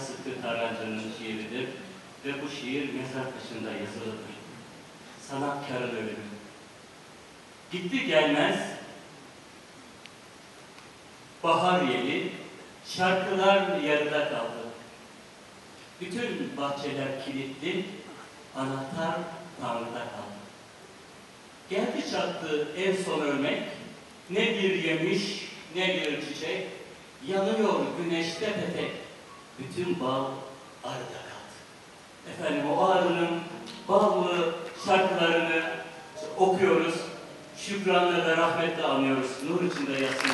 Sıtkı Tarancı'nın şiiridir ve bu şiir mezar taşında yazılıdır. Sanatkarın ölümü. Gitti gelmez, bahar yeli, şarkılar yarıda kaldı. Bütün bahçeler kilitli, anahtar Tanrı'da kaldı. Geldi çattı en son ölmek, ne bir yemiş ne bir çiçek, yanıyor güneşte petek, bütün bal arıda kaldı. Efendim o arının ballı şarkılarını okuyoruz, şükranla ve rahmetle anıyoruz. Nur içinde yatsın